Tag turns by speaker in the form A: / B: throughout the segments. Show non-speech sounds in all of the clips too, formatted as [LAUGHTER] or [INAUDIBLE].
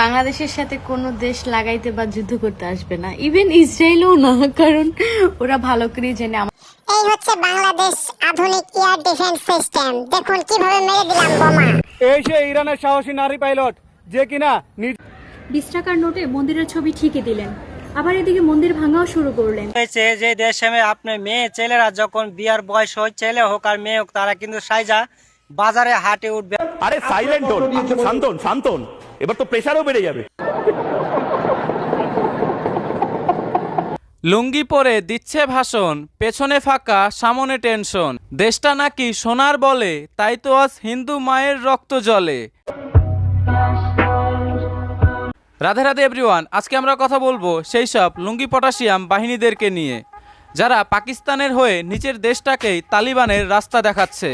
A: বাংলাদেশের সাথে কোনো দেশ লাগাইতে বা যুদ্ধ করতে আসবে না। ইভেন ইসরায়েলও না কারণ ওরা ভালো করে জেনে
B: এই হচ্ছে বাংলাদেশ আধুনিক এয়ার ডিফেন্স সিস্টেম। দেখুন কীভাবে মেরে দিলাম বোমা।
C: এই সে ইরানের সাহসী নারী পাইলট যে কিনা
D: বিশ টাকার নোটে মন্দিরের ছবি ঠিকই দিলেন। আবার এদিকে মন্দির ভাঙাও শুরু করলেন।
E: হয়েছে যে দেশে আপনি মেয়ে ছেলেরা যখন বিয়ার বয়স হয় ছেলে হোক আর মেয়ে হোক তারা কিন্তু সাইজা বাজারে হাটে উঠবে।
F: আরে সাইলেন্ট হন শান্তন শান্তন এবার তো প্রেশারও বেড়ে যাবে।
G: লুঙ্গি পরে দিচ্ছে ভাষণ, পেছনে ফাঁকা, সামনে টেনশন দেশটা নাকি সোনার বলে, তাই তো আজ হিন্দু মায়ের রক্ত জলে। রাধে রাধে এভরিওয়ান আজকে আমরা কথা বলব সেই সব লুঙ্গি পটাশিয়াম বাহিনীদেরকে নিয়ে, যারা পাকিস্তানের হয়ে নিজের দেশটাকেই তালিবানের রাস্তা দেখাচ্ছে।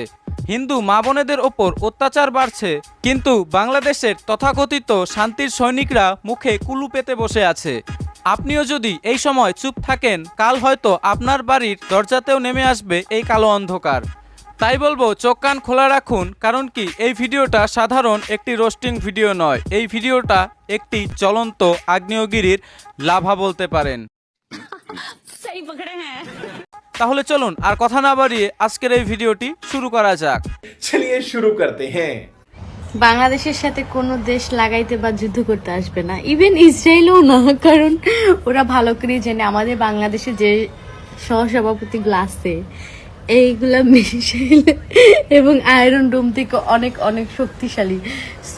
G: হিন্দু মা বোনেদের ওপর অত্যাচার বাড়ছে, কিন্তু বাংলাদেশের তথাকথিত শান্তির সৈনিকরা মুখে কুলু পেতে বসে আছে। আপনিও যদি এই সময় চুপ থাকেন, কাল হয়তো আপনার বাড়ির দরজাতেও নেমে আসবে এই কালো অন্ধকার। তাই বলব, চোখ কান খোলা রাখুন, কারণ কি এই ভিডিওটা সাধারণ একটি রোস্টিং ভিডিও নয়, এই ভিডিওটা একটি চলন্ত আগ্নেয়গিরির লাভা বলতে পারেন। [LAUGHS] তাহলে চলুন আর কথা না বাড়িয়ে আজকের এই ভিডিওটি শুরু করা যাক।
H: চলিয়ে শুরু করতে হ্যাঁ।
A: বাংলাদেশের সাথে কোনো দেশ লাগাইতে বা যুদ্ধ করতে আসবে না। ইভেন ইসরায়েলও না কারণ ওরা ভালো করে জেনে আমাদের বাংলাদেশে যে সহসভাপতি গ্লাসে এইগুলা মিসাইল এবং আয়রন ডোম থেকে অনেক অনেক শক্তিশালী।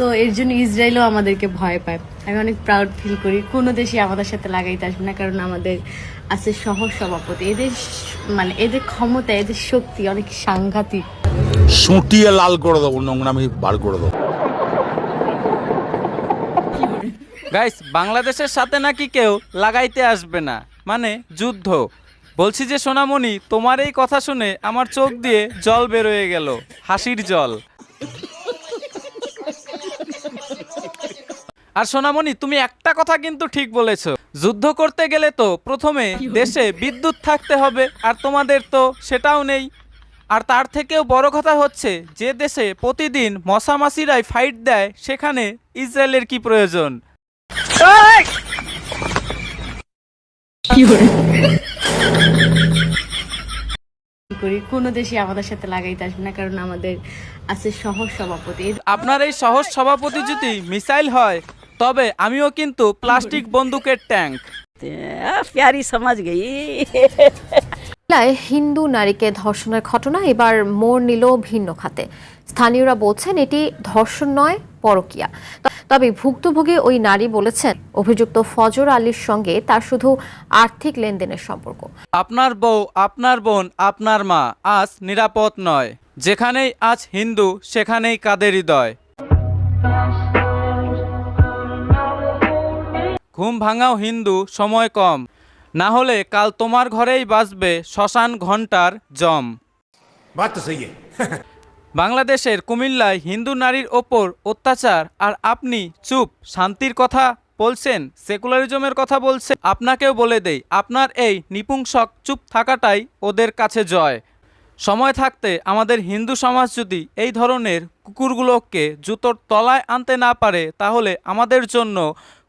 A: সো এর জন্য ইসরায়েলও আমাদেরকে ভয় পায়। আমি অনেক প্রাউড ফিল করি। কোনো দেশই আমাদের সাথে লাগাইতে আসবে না কারণ আমাদের আছে সহ সভাপতি এদের মানে এদের ক্ষমতা এদের শক্তি অনেক সাংঘাতিক।
I: সুটিয়ে লাল করে দেবো নোংরামি বার করে দেবো
G: গাইস বাংলাদেশের সাথে নাকি কেউ লাগাইতে আসবে না। মানে যুদ্ধ। বলছি যে সোনামণি তোমার এই কথা শুনে আমার চোখ দিয়ে জল বেরোয় গেল। হাসির জল। আর সোনামণি তুমি একটা কথা কিন্তু ঠিক বলেছ। যুদ্ধ করতে গেলে তো প্রথমে দেশে বিদ্যুৎ থাকতে হবে আর তোমাদের তো সেটাও নেই। আর তার থেকেও বড় কথা হচ্ছে যে দেশে প্রতিদিন মশামাছিরাই ফাইট দেয় সেখানে ইসরায়েলের কি প্রয়োজন?
A: করি? কোনো দেশই আমাদের সাথে লাগাইতে আসবে না কারণ আমাদের আছে সহ সভাপতি।
G: আপনার এই সহজ সভাপতি যদি মিসাইল হয় তবে আমিও কিন্তু প্লাস্টিক [LAUGHS] বন্দুকের ট্যাঙ্ক।
J: প্যারি সমাজ
K: গেই। হিন্দু নারীকে ধর্ষণের ঘটনা এবার মোড় নিল ভিন্ন খাতে। স্থানীয়রা বলছেন এটি ধর্ষণ নয় পরকিয়া। তবে ভুক্তভোগী ওই নারী বলেছেন অভিযুক্ত ফজর আলীর সঙ্গে তার শুধু আর্থিক লেনদেনের সম্পর্ক।
G: আপনার বউ আপনার বোন আপনার মা আজ নিরাপদ নয়। যেখানেই আজ হিন্দু সেখানেই কাদের হৃদয়। ঘুম ভাঙাও হিন্দু সময় কম। না হলে কাল তোমার ঘরেই বাজবে শ্মশান ঘণ্টার জম। বাংলাদেশের কুমিল্লায় হিন্দু নারীর ওপর অত্যাচার আর আপনি চুপ শান্তির কথা বলছেন সেকুলারিজমের কথা বলছে আপনাকেও বলে দেই আপনার এই নিপুংসক চুপ থাকাটাই ওদের কাছে জয়। সময় থাকতে আমাদের হিন্দু সমাজ যদি এই ধরনের কুকুরগুলোকে জুতোর তলায় আনতে না পারে তাহলে আমাদের জন্য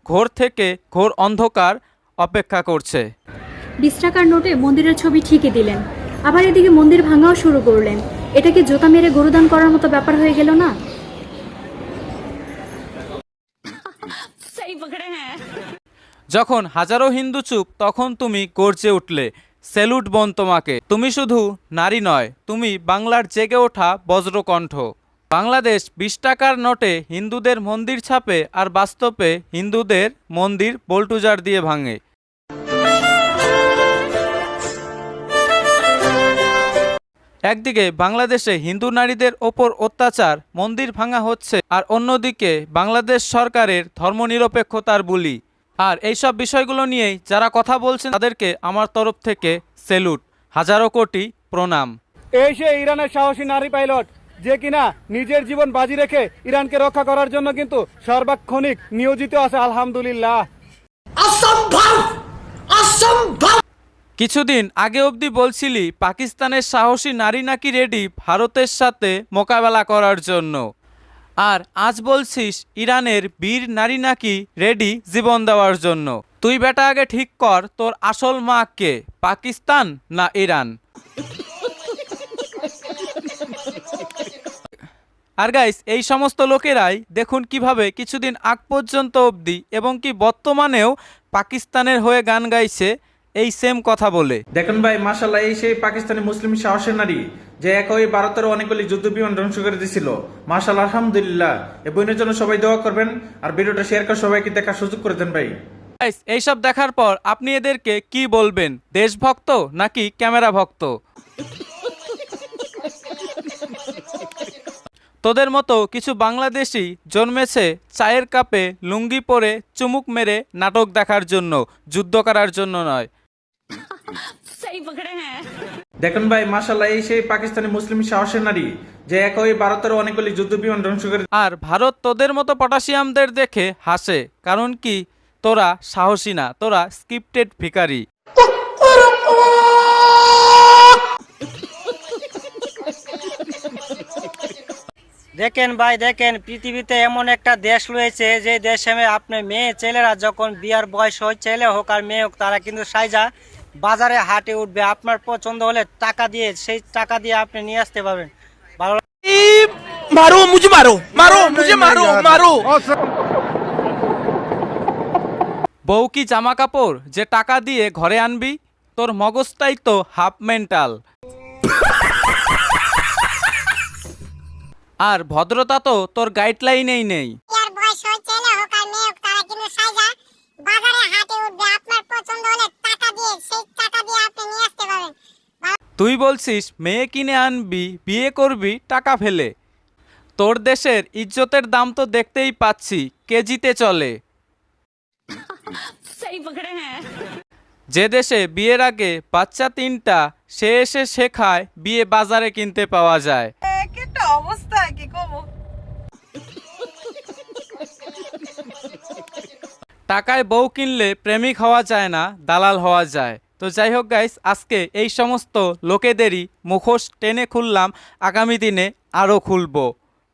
G: ঘোর থেকে ঘোর অন্ধকার অপেক্ষা করছে।
D: বিশ টাকার নোটে মন্দিরের ছবি ঠিকই দিলেন। আবার এদিকে মন্দির ভাঙাও শুরু করলেন। এটা কি জোতা মেরে গরুদান করার মতো ব্যাপার হয়ে গেল না?
G: যখন হাজারো হিন্দু চুপ তখন তুমি গর্জে উঠলে সেলুট বন তোমাকে। তুমি শুধু নারী নয় তুমি বাংলার জেগে ওঠা বজ্রকণ্ঠ। বাংলাদেশ বিশ টাকার নোটে হিন্দুদের মন্দির ছাপে আর বাস্তবে হিন্দুদের মন্দির বল্টুজার দিয়ে ভাঙে। একদিকে বাংলাদেশে হিন্দু নারীদের ওপর অত্যাচার, মন্দির ভাঙা হচ্ছে আর অন্যদিকে বাংলাদেশ সরকারের ধর্মনিরপেক্ষতার বুলি। আর এইসব বিষয়গুলো নিয়েই যারা কথা বলছেন তাদেরকে আমার তরফ থেকে সেলুট। হাজারো কোটি প্রণাম।
C: এই সে ইরানের সাহসী নারী পাইলট যে কিনা নিজের জীবন বাজি রেখে ইরানকে রক্ষা করার জন্য কিন্তু সর্বাক্ষণিক নিয়োজিত আছে আলহামদুলিল্লাহ।
G: কিছুদিন আগে অবধি বলছিলি পাকিস্তানের সাহসী নারী নাকি রেডি ভারতের সাথে মোকাবেলা করার জন্য। আর আজ বলছিস ইরানের বীর নারী নাকি রেডি জীবন দেওয়ার জন্য। তুই বেটা আগে ঠিক কর তোর আসল মা কে পাকিস্তান না ইরান? আর গাইস এই সমস্ত লোকেরাই দেখুন কীভাবে কিছুদিন আগ পর্যন্ত অবধি এবং কি বর্তমানেও পাকিস্তানের হয়ে গান গাইছে এই সেম কথা বলে।
C: দেখুন ভাই মাসাল্লাহ এই সেই পাকিস্তানি মুসলিম সাহসের নারী যে একই ভারতের অনেকগুলি যুদ্ধ বিমান ধ্বংস করে দিছিল। মাসাল্লাহ আলহামদুলিল্লাহ। এই বইনের জন্য সবাই দোয়া করবেন আর ভিডিওটা শেয়ার করে সবাইকে দেখার সুযোগ করে দেন ভাই।
G: গাইস এইসব দেখার পর আপনি এদেরকে কি বলবেন? দেশভক্ত নাকি ক্যামেরা ভক্ত? তোদের মতো কিছু বাংলাদেশি জন্মেছে চায়ের কাপে লুঙ্গি পরে চুমুক মেরে নাটক দেখার জন্য যুদ্ধ করার জন্য নয়।
C: দেখুন ভাই মাসাল্লাহ এই সেই পাকিস্তানি মুসলিম সাহসের নারী যে একই ভারতের অনেকগুলি যুদ্ধ বিমান ধ্বংস করে
G: আর ভারত তোদের মতো পটাশিয়ামদের দেখে হাসে কারণ কি? তোরা সাহসী না তোরা স্ক্রিপ্টেড ভিখারি।
E: দেখেন ভাই দেখেন পৃথিবীতে এমন একটা দেশ রয়েছে যে দেশে আপনি মেয়ে ছেলেরা যখন বিয়ার বয়স হয় ছেলে হোক আর মেয়ে হোক তারা কিন্তু সাইজা বাজারে হাটে উঠবে। আপনার পছন্দ হলে টাকা দিয়ে সেই টাকা দিয়ে আপনি নিয়ে আসতে পারবেন। ভালো
F: মারো মারো মারো মুঝে মারো মারো।
G: বউ কি জামা কাপড় যে টাকা দিয়ে ঘরে আনবি? তোর মগজটাই তো হাফ মেন্টাল। আর ভদ্রতা তো তোর গাইডলাইনেই নেই।
B: ইয়ার বয়স হয় ছেলে হোক আর মেয়ে হোক তারা কিন্তু সাইজা বাজারে হাটে উঠবে আপনার পছন্দ হলে টাকা দিয়ে সেই টাকা দিয়ে আপনি নিয়ে আসতে পারবেন।
G: তুই বলছিস মেয়ে কিনে আনবি বিয়ে করবি টাকা ফেলে। তোর দেশের ইজ্জতের দাম তো দেখতেই পাচ্ছি কেজিতে চলে। যে দেশে বিয়ের আগে বাচ্চা তিনটা সে এসে শেখায় বিয়ে বাজারে কিনতে পাওয়া যায়। টাকায় বউ কিনলে প্রেমিক হওয়া যায় না, দালাল হওয়া যায়। তো যাই হোক গাইস আজকে এই সমস্ত লোকেদেরই মুখোশ টেনে খুললাম, আগামী দিনে আরও খুলব।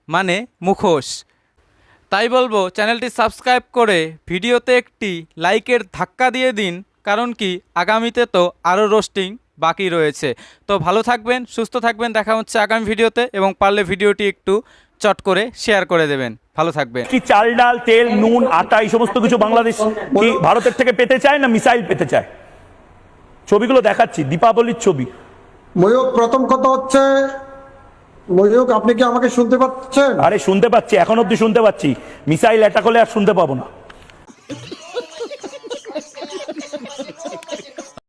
G: মানে মুখোশ। তাই বলব, চ্যানেলটি সাবস্ক্রাইব করে ভিডিওতে একটি লাইকের ধাক্কা দিয়ে দিন, কারণ কি আগামীতে তো আরও রোস্টিং বাকি রয়েছে। তো ভালো থাকবেন সুস্থ থাকবেন দেখা হচ্ছে আগামী ভিডিওতে এবং পারলে ভিডিওটি একটু চট করে শেয়ার করে দেবেন। ভালো থাকবেন।
F: কি চাল ডাল তেল নুন আটা এই সমস্ত কিছু বাংলাদেশ কি ভারতের থেকে পেতে চায় না মিসাইল পেতে চায়? ছবিগুলো দেখাচ্ছি দীপাবলির ছবি।
L: ময়ূক প্রথম কথা হচ্ছে ময়ূক আপনি কি আমাকে শুনতে পাচ্ছেন?
F: আরে শুনতে পাচ্ছি এখন অব্দি শুনতে পাচ্ছি। মিসাইল অ্যাটাক হলে আর শুনতে পাবো না।